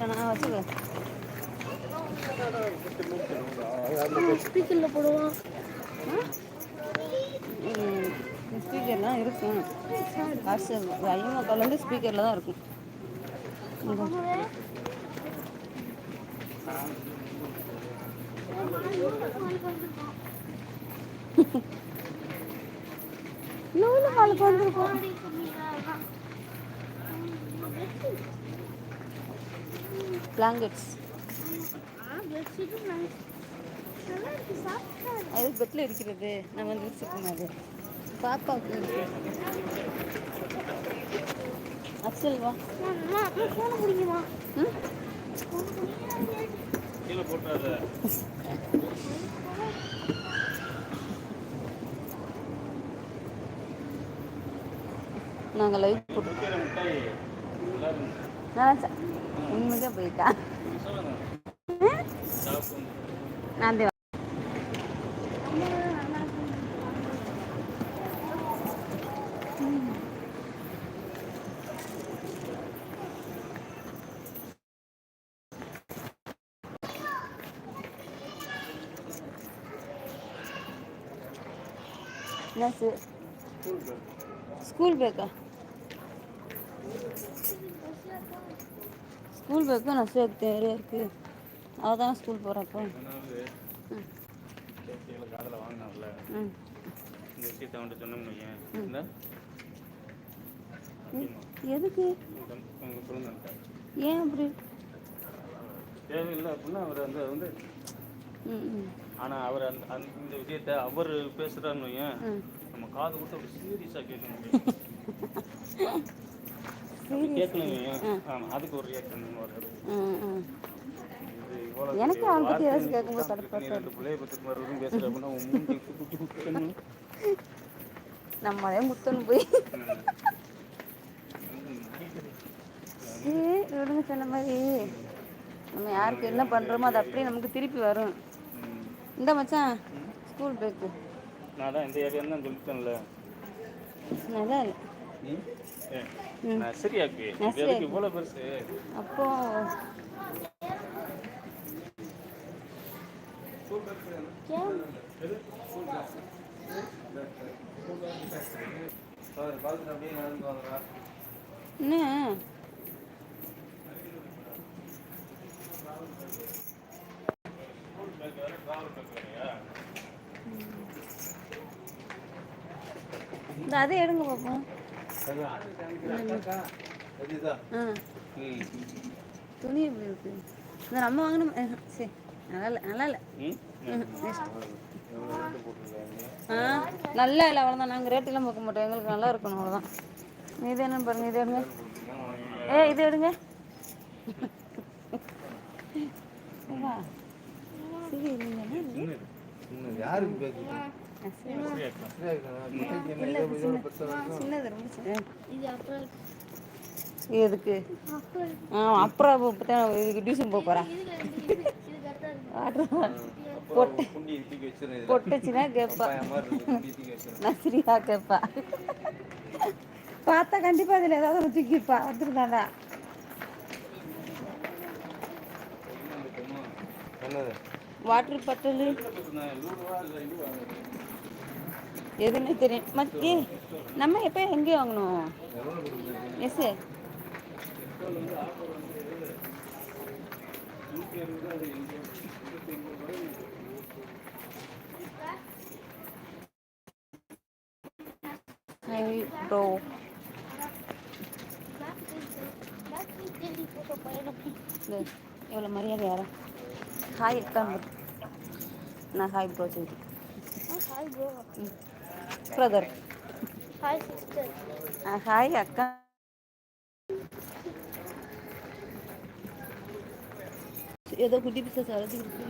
நான் வச்சுக்கிறேன் ஸ்பீக்கரில் போடுவோம் ஸ்பீக்கர்லாம் இருக்கும் காசு ஐயம்மாக்கால் வந்து ஸ்பீக்கரில் தான் இருக்கும் நூலு காலுக்கு வந்துருக்கோம் பிளாங்கெட்ஸ் அது பெட்டில் இருக்கிறது. நம்ம வந்து வச்சுக்கணும் அது பாப்பாவுக்கு. அச்சல் வா ஃபோனை பிடிக்குமா கீழே போட்டுறாத நாங்கள் லைவ் போட்டு நல்லா உண்மையாக போயிட்டா. நான் என்ன ஸ்கூல் பேக்கா? ஸ்கூல் பேக்கும் நான் சேர்த்து நிறைய இருக்குது அவள் தானே ஸ்கூல் போகிறப்போ காதில் வாங்கினார்ல இந்த விஷயத்தை அவன்கிட்ட சொன்னோம்னு எதுக்கு? ஏன் அப்படி? தேவையில்லை அப்படின்னா அவர் அது வந்து ஆனால் அவர் அந்த அந்த விஷயத்தை அவர் பேசுகிறான்னு நம்ம காது கொடுத்து அப்படி சீரியஸாக கேட்கணும். எனக்கு அவனை பற்றி ஏதாச்சும் கேட்கும்போது கடுப்பாக நம்மளே முத்தன்னு போய். விடுங்க சொன்ன மாதிரி. நம்ம யாருக்கு என்ன பண்ணுறோமோ அது அப்படியே நமக்கு திருப்பி வரும். இந்த மச்சான் ஸ்கூல் பேக்கு நான் தான் இந்த ஏரியான்னு தான் சொல்லிட்டேன்ல. நல்லா இல்லை. அப்போ என்ன? இந்த அதை எடுங்க பார்ப்போம் ஆ ம் துணி எப்படி இருக்கு இந்த நம்ம வாங்கின சரி நல்லா இல்லை நல்லா இல்லை. நல்லா இல்லை அவ்வளோதான் நாங்கள் ரேட்டெல்லாம் பார்க்க மாட்டோம் எங்களுக்கு நல்லா இருக்கணும் அவ்வளோதான் இது என்னன்னு பாருங்க இது எடுங்க ஏ இது எடுங்க. சரி யாருக்கு எதுக்கு? அப்புறம் ஆ அப்புறம் இதுக்கு டியூஷன் போக போகிறேன் பொட்டு பொட்டுச்சுன்னா கேட்பா நஸ்ரியா கேட்பா பார்த்தா கண்டிப்பா அதில் ஏதாவது தூக்கிப்பா வந்துருந்தாடா வாட்டர் பாட்டில். எதுன்னு தெரியும். மத் ஏ நம்ம எப்போ எங்கே வாங்கணும்? எஸ் ஹை ப்ரோ இவ்வளோ மரியாதை யாரா? ஹாய் அக்கா நான் ஹாய் ப்ரோ சொல்லி hi bro brother hi sister hi அக்கா ஏதோ குட்டி பிசா சரதி இருக்கு